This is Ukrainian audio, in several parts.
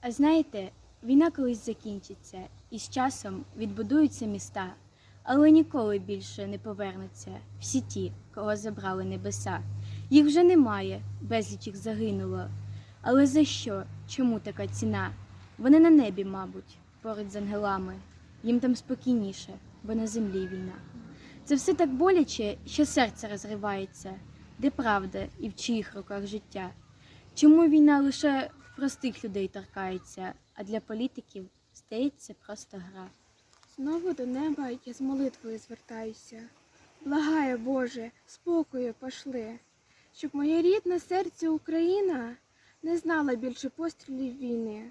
А знаєте, війна колись закінчиться, і з часом відбудуються міста, але ніколи більше не повернуться всі ті, кого забрали небеса. Їх вже немає, безліч їх загинуло. Але за що? Чому така ціна? Вони на небі, мабуть, поруч з ангелами. Їм там спокійніше, бо на землі війна. Це все так боляче, що серце розривається. Де правда і в чиїх руках життя? Чому війна лише простих людей торкається, а для політиків стається просто гра? Знову до неба я з молитвою звертаюся. Благаю, Боже, спокою пошли, щоб моє рідне серце Україна не знала більше пострілів війни.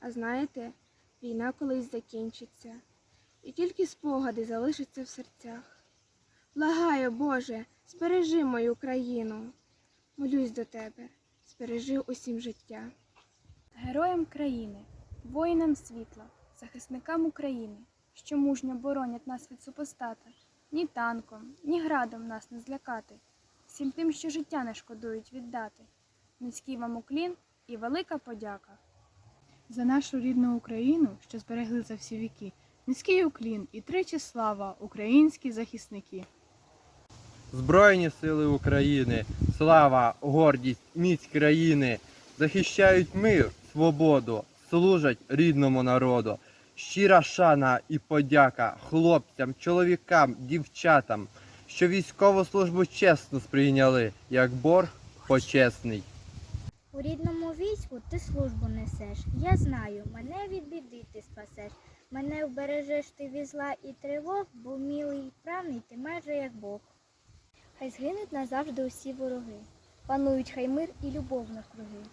А знаєте, війна колись закінчиться, і тільки спогади залишаться в серцях. Благаю, Боже, збережи мою країну. Молюсь до тебе, збережи усім життя. Героям країни, воїнам світла, захисникам України, що мужньо боронять нас від супостата, ні танком, ні градом нас не злякати, всім тим, що життя не шкодують віддати. Низький вам уклін і велика подяка. За нашу рідну Україну, що зберегли за всі віки, низький уклін і тричі слава, українські захисники. Збройні сили України, слава, гордість, міць країни захищають мир, свободу, служать рідному народу. Щира шана і подяка хлопцям, чоловікам, дівчатам, що військову службу чесно сприйняли, як борг почесний. У рідному війську ти службу несеш. Я знаю, мене від біди ти спасеш. Мене вбережеш ти від зла і тривог, бо вмілий і правний ти майже як Бог. Хай згинуть назавжди усі вороги, панують хай мир і любов навкруги.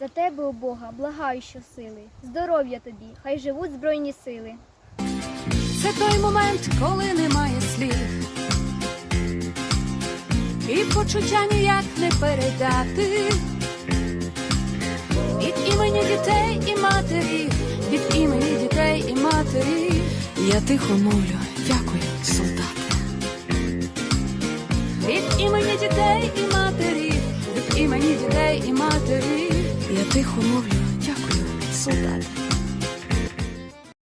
За тебе, о Бога, благаю щосили, здоров'я тобі, хай живуть збройні сили. Це той момент, коли немає слів. І почуття ніяк не передати. Від імені дітей і матері, від імені дітей і матері. Я тихо мовлю, дякую, солдати. Дітей і матері, від імені дітей і матері. Я тихо мовлю, дякую, солдати.